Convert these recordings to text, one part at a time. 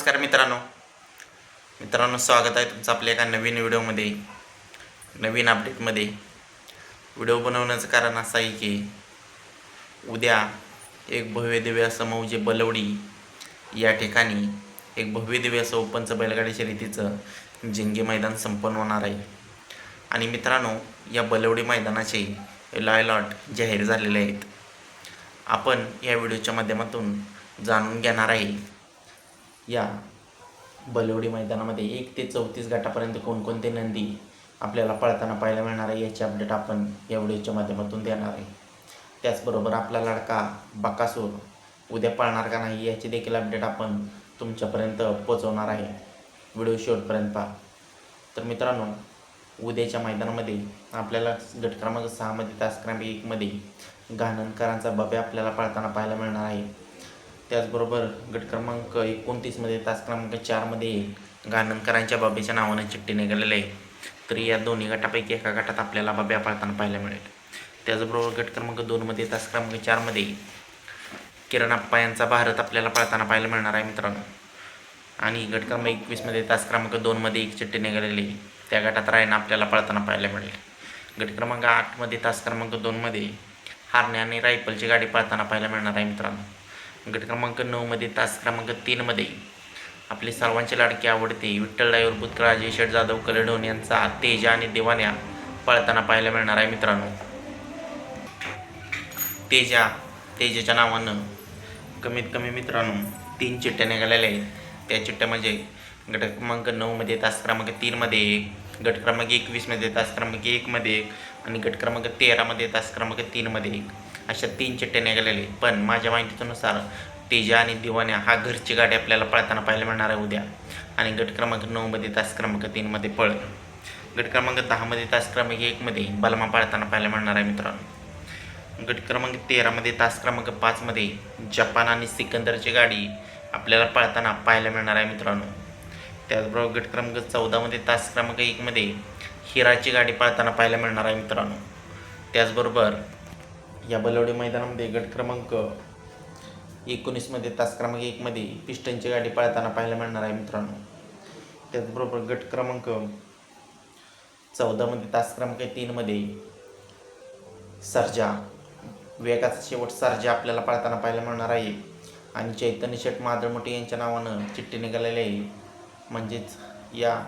नमस्कार मित्रांनो. मित्रांनो स्वागत आहे तुमचं आपल्या एका नवीन व्हिडिओमध्ये नवीन अपडेटमध्ये व्हिडिओ बनवण्याचं कारण असं आहे की उद्या एक भव्य दिव्य असं मौजे बलवडी या ठिकाणी एक भव्य दिव्य असं ओपनचं बैलगाडी शर्यतीचं जिंगे मैदान संपन्न होणार आहे. आणि मित्रांनो या बलवडी मैदानाचे लॉयलॉट जाहीर झालेले आहेत. आपण या व्हिडिओच्या माध्यमातून जाणून घेणार आहे या बलवडी मैदानामध्ये एक ते चौतीस गटापर्यंत कोणकोणते नंदी आपल्याला पळताना पाहायला मिळणार आहे याची अपडेट आपण या व्हिडिओच्या माध्यमातून देणार आहे. त्याचबरोबर आपला लडका बकासूर उद्या पळणार का नाही याची देखील अपडेट आपण तुमच्यापर्यंत पोचवणार आहे. व्हिडिओ शेवटपर्यंत पहा. तर मित्रांनो उद्याच्या मैदानामध्ये आपल्याला गट क्रमांक सहामध्ये तास क्रमांक एकमध्ये घाणनकरांचा बबे आपल्याला पळताना पाहायला मिळणार आहे. त्याचबरोबर गट क्रमांक एकोणतीसमध्ये तास क्रमांक चारमध्ये गाणनकरांच्या बाबीच्या नावानं चिठ्ठी निघालेली आहे. तर या दोन्ही गटापैकी एका गटात आपल्याला बाब्या पाळताना पाहायला मिळेल. त्याचबरोबर गट क्रमांक दोनमध्ये तास क्रमांक चारमध्ये किरण आप्पा यांचा भारत आपल्याला पाळताना पाहायला मिळणार आहे मित्रांनो. आणि गट क्रमांक एकवीसमध्ये तास क्रमांक दोनमध्ये एक चिठ्ठी निघालेली आहे. त्या गटात रायना आपल्याला पळताना पाहायला मिळेल. गट क्रमांक आठमध्ये तास क्रमांक दोनमध्ये हारण्या आणि रायफलची गाडी पळताना पाहायला मिळणार आहे मित्रांनो. गट क्रमांक नऊमध्ये तास क्रमांक तीनमध्ये आपली सर्वांची लाडकी आवडते. विठ्ठल डायवर पुत्र अजय शेठ जाधव कलेडोन यांचा तेजा आणि देवान्या पळताना पाहायला मिळणार आहे मित्रांनो. तेजा तेजाच्या नावानं कमीत कमी मित्रांनो तीन चिठ्ठ्या निघालेल्या आहेत. त्या चिठ्ठ्या म्हणजे गट क्रमांक नऊमध्ये तास क्रमांक तीनमध्ये एक गट क्रमांक एकवीसमध्ये तास क्रमांक एकमध्ये एक आणि गट क्रमांक तेरामध्ये तास क्रमांक तीनमध्ये एक अशा तीन चिठ्ठ्या निघालेल्या पण माझ्या माहितीनुसार तेजा आणि दिवाण्या हा घरची गाडी आपल्याला पळताना पाहायला मिळणार आहे उद्या. आणि गट क्रमांक नऊमध्ये तास क्रमांक तीनमध्ये पळ. गट क्रमांक दहामध्ये तास क्रमांक एकमध्ये बलमा पाळताना पाहायला मिळणार आहे मित्रांनो. गट क्रमांक तेरामध्ये तास क्रमांक पाचमध्ये जपान आणि सिकंदरची गाडी आपल्याला पळताना पाहायला मिळणार आहे मित्रांनो. त्याचबरोबर गट क्रमांक चौदामध्ये तास क्रमांक एकमध्ये हिराची गाडी पळताना पाहायला मिळणार आहे मित्रांनो. त्याचबरोबर या बलवडे मैदानामध्ये गट क्रमांक एकोणीसमध्ये तास क्रमांक एकमध्ये पिस्टनची गाडी पळताना पाहायला मिळणार आहे मित्रांनो. त्याचबरोबर गट क्रमांक चौदामध्ये तास क्रमांक तीनमध्ये सर्जा. वेगाचा शेवट सर्जा आपल्याला पळताना पाहायला मिळणार आहे. आणि चैतन्य शेठ मादळमोटे यांच्या नावानं चिठ्ठी निघालेली आहे. म्हणजेच या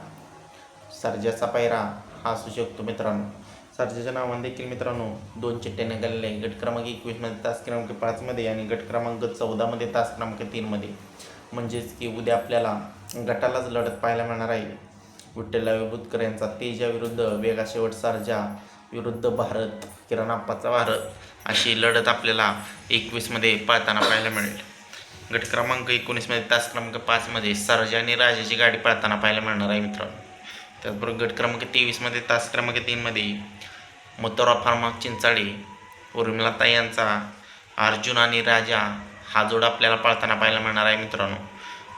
सर्जाचा पायरा हा असू शकतो मित्रांनो. सरजेच्या नावानं देखील मित्रांनो दोन चिठ्ठ्या निघालेल्या आहे. गट क्रमांक एकवीसमध्ये तास क्रमांक पाचमध्ये आणि गट क्रमांक चौदामध्ये तास क्रमांक तीनमध्ये म्हणजेच की उद्या आपल्याला गटालाच लढत पाहायला मिळणार आहे. विठ्ठला बुतकर यांचा तेजाविरुद्ध वेगा शेवट सारजा विरुद्ध भारत किरणाप्पाचा भारत अशी लढत आपल्याला एकवीसमध्ये पळताना पाहायला मिळेल. गट क्रमांक एकोणीसमध्ये तास क्रमांक पाचमध्ये सरजा आणि राजाची गाडी पळताना पाहायला मिळणार आहे मित्रांनो. त्याचबरोबर गट क्रमांक तेवीसमध्ये तास क्रमांक तीनमध्ये मोतोरा फार्मा चिंचाळे उर्मिलाता यांचा अर्जुन आणि राजा हा जोड आपल्याला पळताना पाहायला मिळणार आहे मित्रांनो.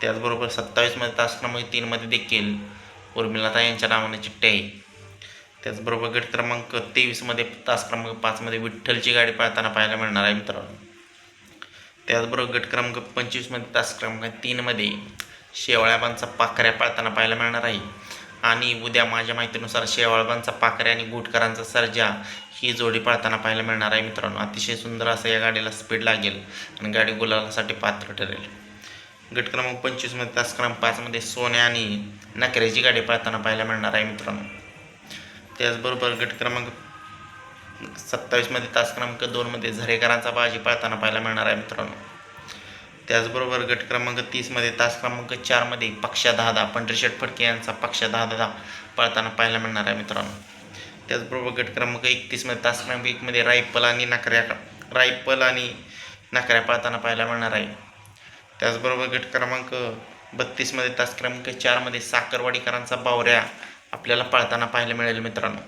त्याचबरोबर सत्तावीसमध्ये तास क्रमांक तीनमध्ये देखील उर्मिलाता यांच्या नावाने चिठ्ठी आहे. त्याचबरोबर गट क्रमांक तेवीसमध्ये तास क्रमांक पाचमध्ये विठ्ठलची गाडी पळताना पाहायला मिळणार आहे मित्रांनो. त्याचबरोबर गट क्रमांक पंचवीसमध्ये तास क्रमांक तीनमध्ये शेवाळ्याबांचा पाखऱ्या पाळताना पाहायला मिळणार आहे. आणि उद्या माझ्या माहितीनुसार शेवाळबांचा पाखरे आणि गुटकरांचा सर्जा ही जोडी पाळताना पाहायला मिळणार आहे मित्रांनो. अतिशय सुंदर असं या गाडीला स्पीड लागेल आणि गाडी गुलालासाठी पात्र ठरेल. गट क्रमांक पंचवीसमध्ये तास क्रमांक पाचमध्ये सोने आणि नकऱ्याची गाडी पाळताना पाहायला मिळणार आहे मित्रांनो. त्याचबरोबर गट क्रमांक सत्तावीसमध्ये तास क्रमांक दोनमध्ये झरेकरांचा बाजी पाळताना पाहायला मिळणार आहे मित्रांनो. त्याचबरोबर गट क्रमांक तीसमध्ये तास क्रमांक चारमध्ये पक्षा दहा दहा पंढरीशेठ फडके यांचा पक्षा दहा दहा पळताना पाहायला मिळणार आहे मित्रांनो. त्याचबरोबर गट क्रमांक एकतीसमध्ये तास क्रमांक एकमध्ये रायपल आणि नाकऱ्या रायपल आणि नाकऱ्या पळताना पाहायला मिळणार आहे. त्याचबरोबर गट क्रमांक बत्तीसमध्ये तास क्रमांक चारमध्ये साखरवाडीकरांचा बावऱ्या आपल्याला पळताना पाहायला मिळेल मित्रांनो.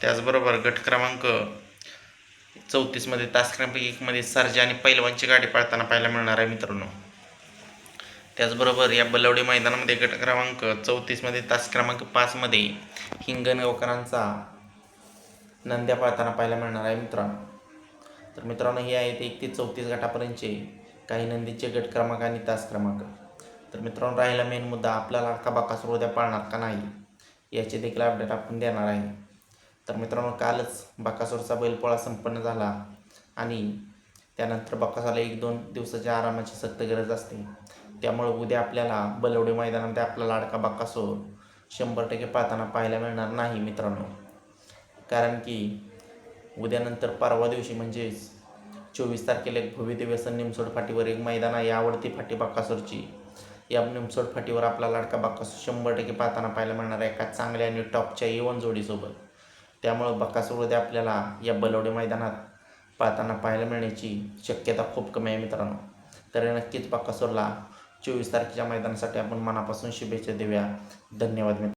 त्याचबरोबर गट क्रमांक चौतीसमध्ये तास एकमध्ये सर्जा आणि पैलवानची गाडी पाळताना पाहायला मिळणार आहे मित्रांनो. त्याचबरोबर या बलवडी मैदानामध्ये गट क्रमांक चौतीसमध्ये तास क्रमांक पाचमध्ये हिंगणगावकरांचा नंद्या पाळताना पाहायला मिळणार आहे मित्रांनो. तर मित्रांनो हे आहेत एक ते चौतीस गटापर्यंतचे काही नंदीचे गट क्रमांक आणि तास क्रमांक. तर मित्रांनो राहिला मेन मुद्दा आपल्याला का बकासूर उद्या पाळणार का नाही याचे देखील अपडेट आपण देणार आहे. तर मित्रांनो कालच बकासूरचा बैलपोळा संपन्न झाला आणि त्यानंतर बकासाला एक दोन दिवसाच्या आरामाची सक्त गरज असते. त्यामुळे उद्या आपल्याला बलवडे मैदानामध्ये आपला लाडका बकासूर शंभर टक्के पाहताना पाहायला मिळणार नाही मित्रांनो. कारण की उद्यानंतर परवा दिवशी म्हणजेच चोवीस तारखेला एक भव्य दिवस निमसोड फाटीवर एक मैदान आहे आवडती फाटी बक्कासूरची या निमसोड फाटीवर आपला लाडका बक्कासूर शंभर टक्के पाहताना पाहायला मिळणार आहे एका चांगल्या आणि टॉपच्या येवन जोडीसोबत. त्यामुळं बक्कासूर आपल्याला या बलवडे मैदानात पाहताना पाहायला मिळण्याची शक्यता खूप कमी आहे मित्रांनो. तर नक्कीच बक्कासूरला चोवीस तारखेच्या मैदानासाठी आपण मनापासून शुभेच्छा देऊया. धन्यवाद मित्र